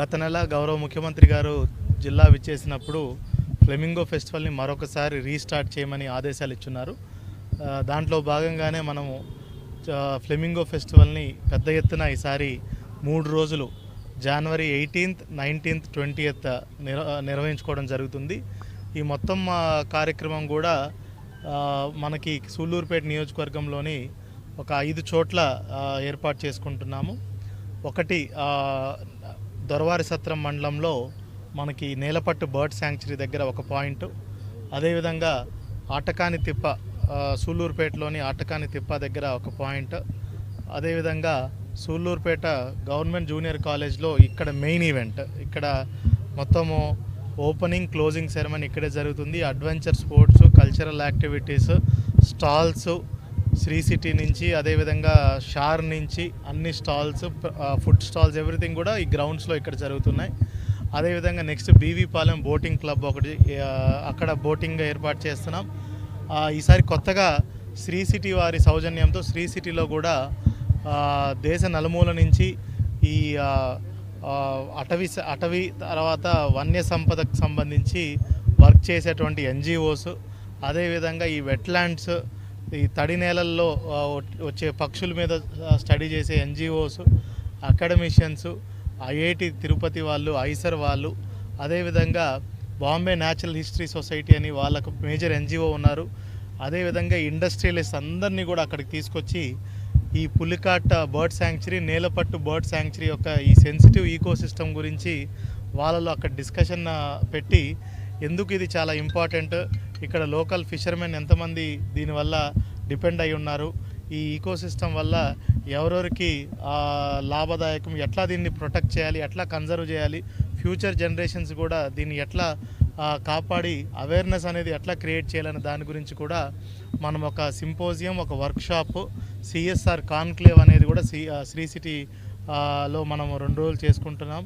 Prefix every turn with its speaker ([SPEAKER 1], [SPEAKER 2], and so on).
[SPEAKER 1] గత నెల గౌరవ ముఖ్యమంత్రి గారు జిల్లా విచ్చేసినప్పుడు ఫ్లెమింగో ఫెస్టివల్ని మరొకసారి రీస్టార్ట్ చేయమని ఆదేశాలు ఇచ్చున్నారు. దాంట్లో భాగంగానే మనము ఫ్లెమింగో ఫెస్టివల్ని పెద్ద ఎత్తున ఈసారి మూడు రోజులు జనవరి ఎయిటీన్త్ నైన్టీన్త్ ట్వంటీయత్ నిర్వహించుకోవడం జరుగుతుంది. ఈ మొత్తం కార్యక్రమం కూడా మనకి సూళ్ళూరుపేట నియోజకవర్గంలోని ఒక ఐదు చోట్ల ఏర్పాటు చేసుకుంటున్నాము. ఒకటి దొరవారి సత్రం మండలంలో మనకి నేలపట్టు బర్డ్ శాంక్చురీ దగ్గర ఒక పాయింట్. అదేవిధంగా ఆటకాని తిప్ప సూళ్ళూరుపేటలోని ఆటకాని తిప్ప దగ్గర ఒక పాయింట్. అదేవిధంగా సూళ్ళూరుపేట గవర్నమెంట్ జూనియర్ కాలేజ్లో ఇక్కడ మెయిన్ ఈవెంట్. ఇక్కడ మొత్తము ఓపెనింగ్ క్లోజింగ్ సెరమనీ ఇక్కడే జరుగుతుంది. Adventure sports cultural activities stalls Sri City నుంచి అదేవిధంగా షార్ నుంచి అన్ని స్టాల్స్ ఫుడ్ స్టాల్స్ ఎవ్రీథింగ్ కూడా ఈ గ్రౌండ్స్లో ఇక్కడ జరుగుతున్నాయి. అదేవిధంగా నెక్స్ట్ బీవీపాలెం బోటింగ్ క్లబ్ ఒకటి అక్కడ బోటింగ్ ఏర్పాటు చేస్తున్నాం. ఈసారి కొత్తగా శ్రీ సిటీ వారి సౌజన్యంతో శ్రీ సిటీలో కూడా దేశ నలుమూల నుంచి ఈ అటవీ స- అటవీ తర్వాత వన్య సంపదకు సంబంధించి వర్క్ చేసేటువంటి ఎన్జిఓస్ అదేవిధంగా ఈ వెట్లాండ్స్ ఈ తడి నేలల్లో వచ్చే పక్షుల మీద స్టడీ చేసే ఎన్జిఓస్ అకాడమిషియన్స్ ఐఐటి తిరుపతి వాళ్ళు ఐసర్ వాళ్ళు అదేవిధంగా బాంబే న్యాచురల్ హిస్టరీ సొసైటీ అని వాళ్ళకు మేజర్ ఎన్జిఓ ఉన్నారు. అదేవిధంగా ఇండస్ట్రియలిస్ట్ అందరినీ కూడా అక్కడికి తీసుకొచ్చి ఈ Pulicat bird sanctuary Nelapattu bird sanctuary యొక్క ఈ సెన్సిటివ్ ఈకో సిస్టమ్ గురించి వాళ్ళలో అక్కడ డిస్కషన్ పెట్టి ఎందుకు ఇది చాలా ఇంపార్టెంట్? ఇక్కడ లోకల్ ఫిషర్మెన్ ఎంతమంది దీనివల్ల డిపెండ్ అయి ఉన్నారు? ఈ ఈకో సిస్టమ్ వల్ల ఎవరెవరికి లాభదాయకం ఎట్లా దీన్ని ప్రొటెక్ట్ చేయాలి ఎట్లా కన్జర్వ్ చేయాలి ఫ్యూచర్ జనరేషన్స్ కూడా దీన్ని ఎట్లా కాపాడి అవేర్నెస్ అనేది ఎట్లా క్రియేట్ చేయాలనే దాని గురించి కూడా మనం ఒక సింపోజియం ఒక వర్క్షాప్ సిఎస్ఆర్ కాన్క్లేవ్ అనేది కూడా సి శ్రీ సిటీ లో మనం రెండు రోజులు చేసుకుంటున్నాం.